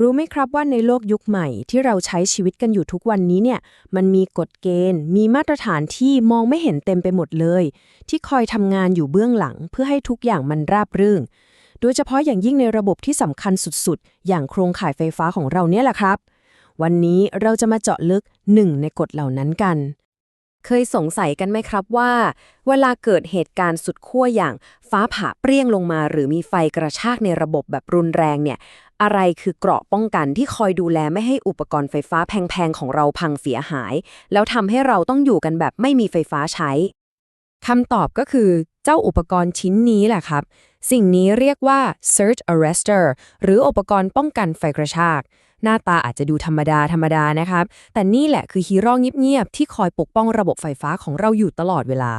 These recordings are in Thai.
รู้ไหมครับว่าในโลกยุคใหม่ที่เราใช้ชีวิตกันอยู่ทุกวันนี้เนี่ย มันมีกฎเกณฑ์ มีมาตรฐานที่มองไม่เห็นเต็มไปหมดเลย ที่คอยทำงานอยู่เบื้องหลัง เพื่อให้ทุกอย่างมันราบรื่นโดยเฉพาะอย่างยิ่งในระบบที่สำคัญสุดๆ อย่างโครงข่ายไฟฟ้าของเราเนี่ยแหละครับ วันนี้เราจะมาเจาะลึกหนึ่งในกฎเหล่านั้นกัน เคยสงสัยกันไหมครับว่า เวลาเกิดเหตุการณ์สุดขั้วอย่างฟ้าผ่าเปรี้ยงลงมา หรือมีไฟกระชากในระบบแบบรุนแรงเนี่ย อะไรคือเกราะป้องกันที่คอยดูแลไม่ให้อุปกรณ์ไฟฟ้าแพงๆของเราพังเสียหาย แล้วทำให้เราต้องอยู่กันแบบไม่มีไฟฟ้าใช้คำตอบก็คือเจ้าอุปกรณ์ชิ้นนี้แหละครับ สิ่งนี้เรียกว่า surge arrestor หรืออุปกรณ์ป้องกันไฟกระชาก หน้าตาอาจจะดูธรรมดาธรรมดานะครับ แต่นี่แหละคือฮีโร่เงียบๆที่คอยปกป้องระบบไฟฟ้าของเราอยู่ตลอดเวลา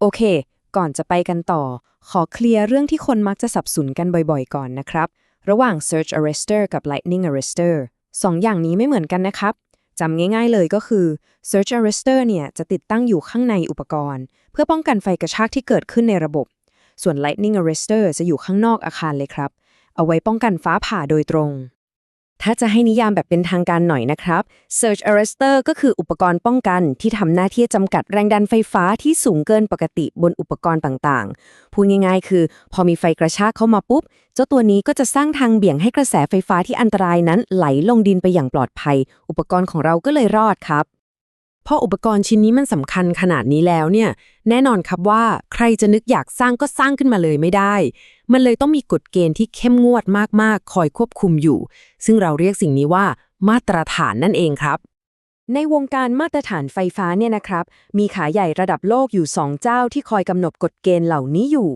โอเค ก่อนจะไปกันต่อ ขอเคลียร์เรื่องที่คนมักจะสับสนกันบ่อยๆ ก่อนนะครับ ระหว่าง Surge Arrestor กับ Lightning Arrestor สองอย่างนี้ไม่เหมือนกันนะครับจำง่ายๆเลยก็คือ Surge Arrestor เนี่ยจะติดตั้งอยู่ข้างในอุปกรณ์ เพื่อป้องกันไฟกระชากที่เกิดขึ้นในระบบ ส่วน Lightning Arrestor จะอยู่ข้างนอกอาคารเลยครับ เอาไว้ป้องกันฟ้าผ่าโดยตรง ถ้าจะให้นิยามแบบเป็นทางการหน่อยนะครับ Surge Arrestor ก็คืออุปกรณ์ป้องกันที่ทำหน้าที่จำกัดแรงดันไฟฟ้าที่สูงเกินปกติบนอุปกรณ์ต่างๆ พูดง่ายๆ คือ พอมีไฟกระชากเข้ามาปุ๊บ เจ้าตัวนี้ก็จะสร้างทางเบี่ยงให้กระแสไฟฟ้าที่อันตรายนั้นไหลลงดินไปอย่างปลอดภัย อุปกรณ์ของเราก็เลยรอดครับ พออุปกรณ์ชิ้นนี้มันสำคัญขนาดนี้แล้วเนี่ย แน่นอนครับว่าใครจะนึกอยากสร้างก็สร้างขึ้นมาเลยไม่ได้ มันเลยต้องมีกฎเกณฑ์ที่เข้มงวดมากๆ คอยควบคุมอยู่ ซึ่งเราเรียกสิ่งนี้ว่ามาตรฐานนั่นเองครับ ในวงการมาตรฐานไฟฟ้าเนี่ยนะครับ มีขาใหญ่ระดับโลกอยู่ 2 เจ้าที่คอยกำหนดกฎเกณฑ์เหล่านี้อยู่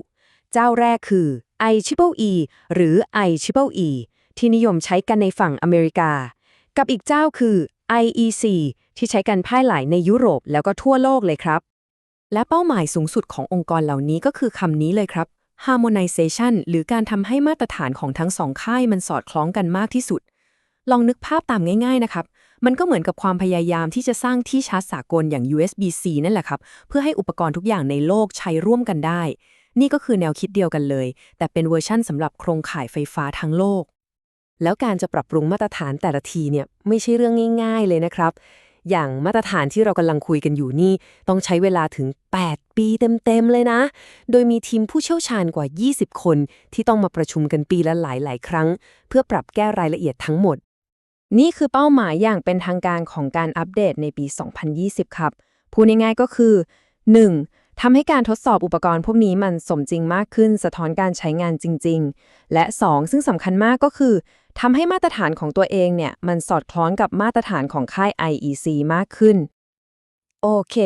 เจ้าแรกคือ IEEE หรือ IEEE ที่นิยมใช้กันในฝั่งอเมริกา กับอีกเจ้าคือ IEC ที่ใช้กันพ่ายหลายในยุโรปแล้วก็ทั่วโลกเลยครับ และเป้าหมายสูงสุดขององค์กรเหล่านี้ก็คือคำนี้เลยครับ harmonization หรือการทำให้มาตรฐานของทั้งสองค่ายมันสอดคล้องกันมากที่สุด ลองนึกภาพตามง่ายๆนะครับ มันก็เหมือนกับความพยายามที่จะสร้างที่ชาร์จสากลอย่าง USB-C นั่นแหละครับ เพื่อให้อุปกรณ์ทุกอย่างในโลกใช้ร่วมกันได้ นี่ก็คือแนวคิดเดียวกันเลย แต่เป็นเวอร์ชั่นสำหรับโครงข่ายไฟฟ้าทั้งโลก แล้วการจะปรับปรุงมาตรฐานแต่ละทีเนี่ยไม่ใช่เรื่องง่าย ๆ เลยนะครับ อย่างมาตรฐานที่เรากำลังคุยกันอยู่นี่ ต้องใช้เวลาถึง 8 ปีเต็ม ๆ เลยนะ โดยมีทีมผู้เชี่ยวชาญกว่า 20 คน ที่ต้องมาประชุมกันปีละหลาย ๆ ครั้ง เพื่อปรับแก้รายละเอียดทั้งหมด นี่คือเป้าหมายอย่างเป็นทางการของการอัปเดตในปี 2020 ครับพูดง่ายๆก็คือ 1. ทำให้การทดสอบอุปกรณ์พวกนี้มันสมจริงมากขึ้นสะท้อนการใช้งานจริง ๆ และ 2. ซึ่งสำคัญมากก็คือทำให้มาตรฐานของตัวเองเนี่ย มันสอดคล้องกับมาตรฐานของค่าย IEC มากขึ้น โอเค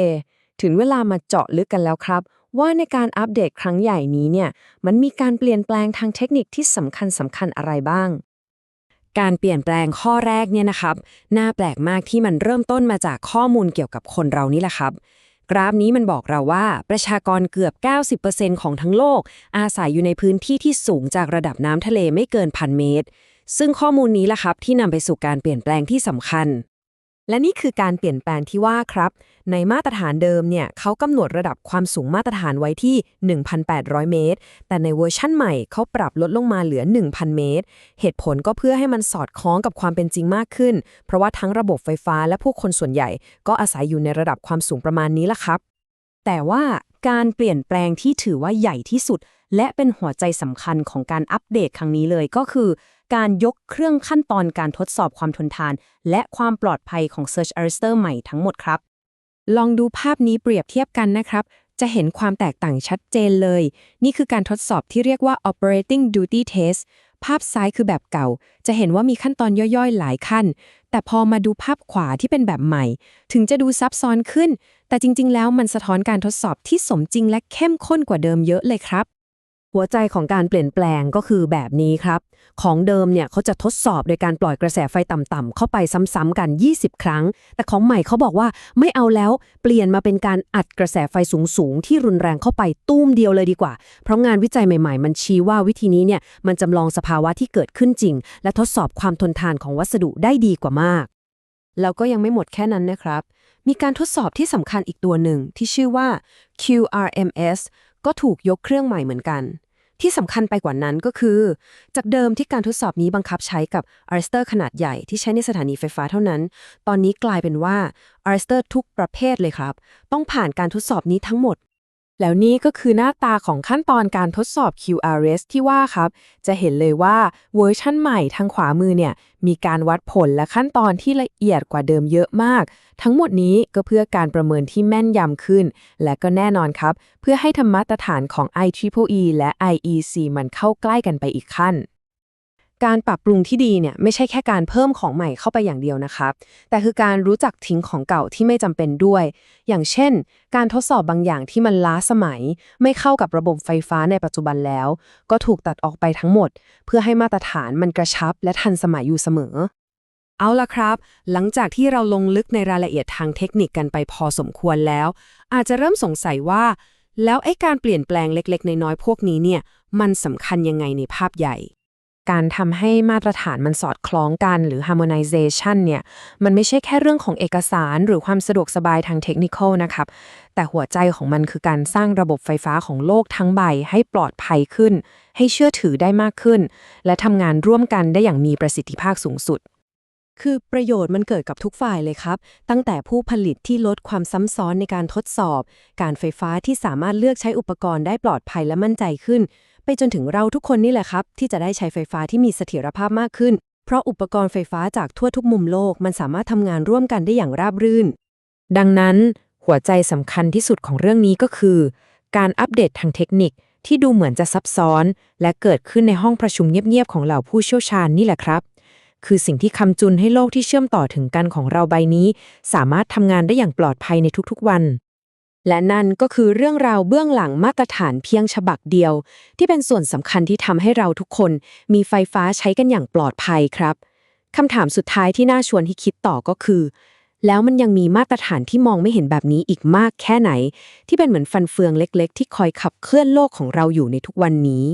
ถึงเวลามาเจาะลึกกันแล้วครับ ว่าในการอัปเดตครั้งใหญ่นี้เนี่ย มันมีการเปลี่ยนแปลงทางเทคนิคที่สำคัญสำคัญอะไรบ้าง การเปลี่ยนแปลงข้อแรกเนี่ยนะครับ น่าแปลกมากที่มันเริ่มต้นมาจากข้อมูลเกี่ยวกับคนเรานี่แหละครับ กราฟนี้มันบอกเราว่าประชากรเกือบ 90%ของทั้งโลก อาศัยอยู่ในพื้นที่ที่สูงจากระดับน้ำทะเลไม่เกินพันเมตร ซึ่งข้อมูลนี้แหละครับที่นำไปสู่การเปลี่ยนแปลงที่สำคัญ และนี่คือการเปลี่ยนแปลงที่ว่าครับ ในมาตรฐานเดิมเนี่ยเขากำหนดระดับความสูงมาตรฐานไว้ที่ 1,800 เมตร แต่ในเวอร์ชั่นใหม่เขาปรับลดลงมาเหลือ 1,000 เมตร เหตุผลก็เพื่อให้มันสอดคล้องกับความเป็นจริงมากขึ้น เพราะว่าทั้งระบบไฟฟ้าและผู้คนส่วนใหญ่ ก็อาศัยอยู่ในระดับความสูงประมาณนี้ละครับ แต่ว่าการเปลี่ยนแปลงที่ถือว่าใหญ่ที่สุด และเป็นหัวใจสำคัญของการอัปเดตครั้งนี้เลยก็คือ การยกเครื่องขั้นตอนการทดสอบความทนทาน และความปลอดภัยของ Search Arrestor ใหม่ทั้งหมดครับ ลองดูภาพนี้เปรียบเทียบกันนะครับ จะเห็นความแตกต่างชัดเจนเลย นี่คือการทดสอบที่เรียกว่า operating duty test ภาพซ้ายคือแบบเก่า จะเห็นว่ามีขั้นตอนย่อยๆ หลายขั้น แต่พอมาดูภาพขวาที่เป็นแบบใหม่ ถึงจะดูซับซ้อนขึ้น แต่จริง ๆ แล้วมันสะท้อนการทดสอบที่สมจริงและเข้มข้นกว่าเดิมเยอะเลยครับ หัวใจของการเปลี่ยนแปลงก็คือแบบนี้ครับ ของเดิมเนี่ยเขาจะทดสอบโดยการปล่อยกระแสไฟต่ำๆเข้าไปซ้ำๆกัน 20 ครั้ง แต่ของใหม่เขาบอกว่าไม่เอาแล้วเปลี่ยนมาเป็นการอัดกระแสไฟสูงๆ ที่รุนแรงเข้าไปตุ้มเดียวเลยดีกว่า เพราะงานวิจัยใหม่ๆ มันชี้ว่าวิธีนี้เนี่ยมันจำลองสภาวะที่เกิดขึ้นจริง และทดสอบความทนทานของวัสดุได้ดีกว่ามากแล้วก็ยังไม่หมดแค่นั้นนะครับ มีการทดสอบที่สำคัญอีกตัวหนึ่งที่ชื่อว่า QRMS ก็ถูกยกเครื่องใหม่เหมือนกัน ที่สำคัญไปกว่านั้นก็คือ จากเดิมที่การทดสอบนี้บังคับใช้กับอาร์สเตอร์ขนาดใหญ่ที่ใช้ในสถานีไฟฟ้าเท่านั้น ตอนนี้กลายเป็นว่าอาร์สเตอร์ทุกประเภทเลยครับ ต้องผ่านการทดสอบนี้ทั้งหมด แล้วนี่ก็คือหน้าตาของขั้นตอนการทดสอบ QRS ที่ว่าครับ จะเห็นเลยว่าเวอร์ชั่นใหม่ทางขวามือเนี่ย มีการวัดผลและขั้นตอนที่ละเอียดกว่าเดิมเยอะมาก ทั้งหมดนี้ก็เพื่อการประเมินที่แม่นยำขึ้น และก็แน่นอนครับ เพื่อให้ธรรมาตรฐานของ IEEE และ IEC มันเข้าใกล้กันไปอีกขั้น การปรับปรุงที่ดีเนี่ยไม่ใช่แค่การเพิ่มของใหม่เข้าไปอย่างเดียวนะครับแต่คือการรู้จักทิ้งของเก่าที่ไม่จำเป็นด้วย อย่างเช่น การทดสอบบางอย่างที่มันล้าสมัย ไม่เข้ากับระบบไฟฟ้าในปัจจุบันแล้ว ก็ถูกตัดออกไปทั้งหมด เพื่อให้มาตรฐานมันกระชับ และทันสมัยอยู่เสมอ เอาละครับ หลังจากที่เราลงลึกในรายละเอียดทางเทคนิคกันไปพอสมควรแล้ว อาจจะเริ่มสงสัยว่า แล้วไอ้การเปลี่ยนแปลงเล็ก ๆ น้อยๆพวกนี้เนี่ยมันสำคัญยังไงในภาพใหญ่ การทำให้มาตรฐานมันสอดคล้องกันหรือ harmonization เนี่ย มันไม่ใช่แค่เรื่องของเอกสารหรือความสะดวกสบายทางเทคนิคนะครับ แต่หัวใจของมันคือการสร้างระบบไฟฟ้าของโลกทั้งใบให้ปลอดภัยขึ้น ให้เชื่อถือได้มากขึ้น และทำงานร่วมกันได้อย่างมีประสิทธิภาพสูงสุดคือประโยชน์มันเกิดกับทุกฝ่ายเลยครับ ตั้งแต่ผู้ผลิตที่ลดความซ้ำซ้อนในการทดสอบ การไฟฟ้าที่สามารถเลือกใช้อุปกรณ์ได้ปลอดภัยและมั่นใจขึ้น ไปจนถึงเราทุกคนนี่แหละครับ ที่จะได้ใช้ไฟฟ้าที่มีเสถียรภาพมากขึ้น เพราะอุปกรณ์ไฟฟ้าจากทั่วทุกมุมโลก มันสามารถทำงานร่วมกันได้อย่างราบรื่น ดังนั้น หัวใจสำคัญที่สุดของเรื่องนี้ก็คือ การอัปเดตทางเทคนิคที่ดูเหมือนจะซับซ้อน และเกิดขึ้นในห้องประชุมเงียบๆของเหล่าผู้เชี่ยวชาญนี่แหละครับ คือสิ่งที่คำจุนให้โลกที่เชื่อมต่อถึงกันของเราใบนี้ สามารถทำงานได้อย่างปลอดภัยในทุกๆวัน และนั่นก็คือเรื่องราวเบื้องหลังมาตรฐานเพียงฉบับเดียว ที่เป็นส่วนสำคัญที่ทำให้เราทุกคนมีไฟฟ้าใช้กันอย่างปลอดภัยครับคำถามสุดท้ายที่น่าชวนให้คิดต่อก็คือ แล้วมันยังมีมาตรฐานที่มองไม่เห็นแบบนี้อีกมากแค่ไหน ที่เป็นเหมือนฟันเฟืองเล็ก ๆ ที่คอยขับเคลื่อนโลกของเราอยู่ในทุกวันนี้